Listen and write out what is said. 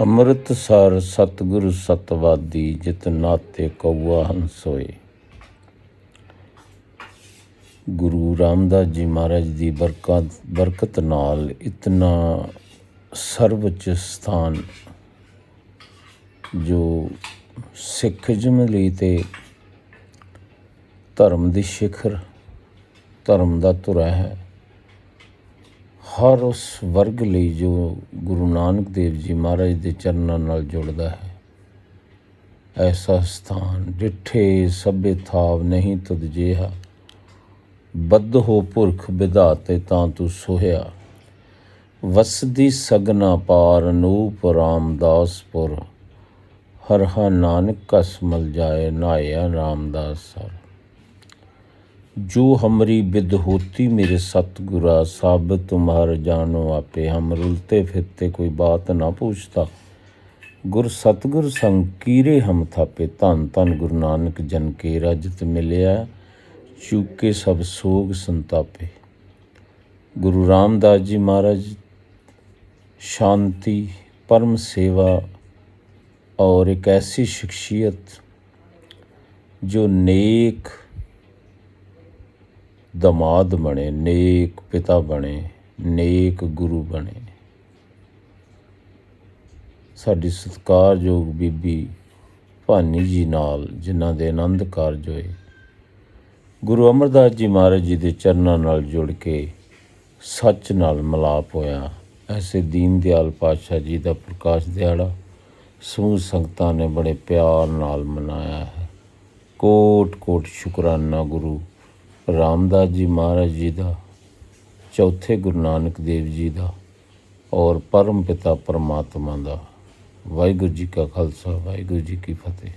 ਅੰਮ੍ਰਿਤਸਰ ਸਤਿਗੁਰ ਸਤਵਾਦੀ ਜਿਤ ਨਾਤੇ ਕਉਆ ਹੰਸੋਏ ਗੁਰੂ ਰਾਮਦਾਸ ਜੀ ਮਹਾਰਾਜ ਦੀ ਬਰਕਤ ਬਰਕਤ ਨਾਲ ਇਤਨਾ ਸਰਵਉੱਚ ਸਥਾਨ ਜੋ ਸਿੱਖਜ਼ਮ ਲਈ ਤੇ ਧਰਮ ਦੀ ਸਿਖਰ, ਧਰਮ ਦਾ ਧੁਰਾ ਹੈ। ਹਰ ਉਸ ਵਰਗ ਲਈ ਜੋ ਗੁਰੂ ਨਾਨਕ ਦੇਵ ਜੀ ਮਹਾਰਾਜ ਦੇ ਚਰਨਾਂ ਨਾਲ ਜੁੜਦਾ ਹੈ। ਐਸਾ ਸਥਾਨ ਡਿਠੇ ਸਭੇ ਥਾਵ ਨਹੀਂ ਤਦ ਜਿਹਾ। ਬੱਧ ਹੋ ਪੁਰਖ ਵਿਧਾਤੇ ਤਾਂ ਤੂੰ ਸੋਹਿਆ। ਵਸਦੀ ਸਗਨਾ ਪਾਰ ਅਨੂਪ ਰਾਮਦਾਸਪੁਰ। ਹਰ ਹਰ ਨਾਨਕ ਕਸ ਮਲ ਜਾਏ ਨਾਇਆ ਰਾਮਦਾਸ ਸਰ। जो हमरी विद होती मेरे सतगुरा सब तुम्हार जानो आपे हम रुलते फिरते कोई बात ना पूछता गुर सतगुर संग कीरे हम थापे धन धन गुरु नानक जन के रजत मिलिया चूके सब सोग संतापे गुरु रामदास जी महाराज शांति परम सेवा और एक ऐसी शख्सियत जो नेक ਦਮਾਦ ਬਣੇ, ਨੇਕ ਪਿਤਾ ਬਣੇ, ਨੇਕ ਗੁਰੂ ਬਣੇ। ਸਾਡੀ ਸਤਿਕਾਰਯੋਗ ਬੀਬੀ ਭਾਨੀ ਜੀ ਨਾਲ, ਜਿਨ੍ਹਾਂ ਦੇ ਆਨੰਦ ਕਾਰਜ ਹੋਏ, ਗੁਰੂ ਅਮਰਦਾਸ ਜੀ ਮਹਾਰਾਜ ਜੀ ਦੇ ਚਰਨਾਂ ਨਾਲ ਜੁੜ ਕੇ ਸੱਚ ਨਾਲ ਮਲਾਪ ਹੋਇਆ। ਐਸੇ ਦੀਨ ਦਿਆਲ ਪਾਤਸ਼ਾਹ ਜੀ ਦਾ ਪ੍ਰਕਾਸ਼ ਦਿਹਾੜਾ ਸਮੂਹ ਸੰਗਤਾਂ ਨੇ ਬੜੇ ਪਿਆਰ ਨਾਲ ਮਨਾਇਆ ਹੈ। ਕੋਟ ਕੋਟ ਸ਼ੁਕਰਾਨਾ ਗੁਰੂ ਰਾਮਦਾਸ ਜੀ ਮਹਾਰਾਜ ਜੀ ਦਾ, ਚੌਥੇ ਗੁਰੂ ਨਾਨਕ ਦੇਵ ਜੀ ਦਾ ਔਰ ਪਰਮ ਪਿਤਾ ਪਰਮਾਤਮਾ ਦਾ। ਵਾਹਿਗੁਰੂ ਜੀ ਕਾ ਖਾਲਸਾ, ਵਾਹਿਗੁਰੂ ਜੀ ਕੀ ਫਤਿਹ।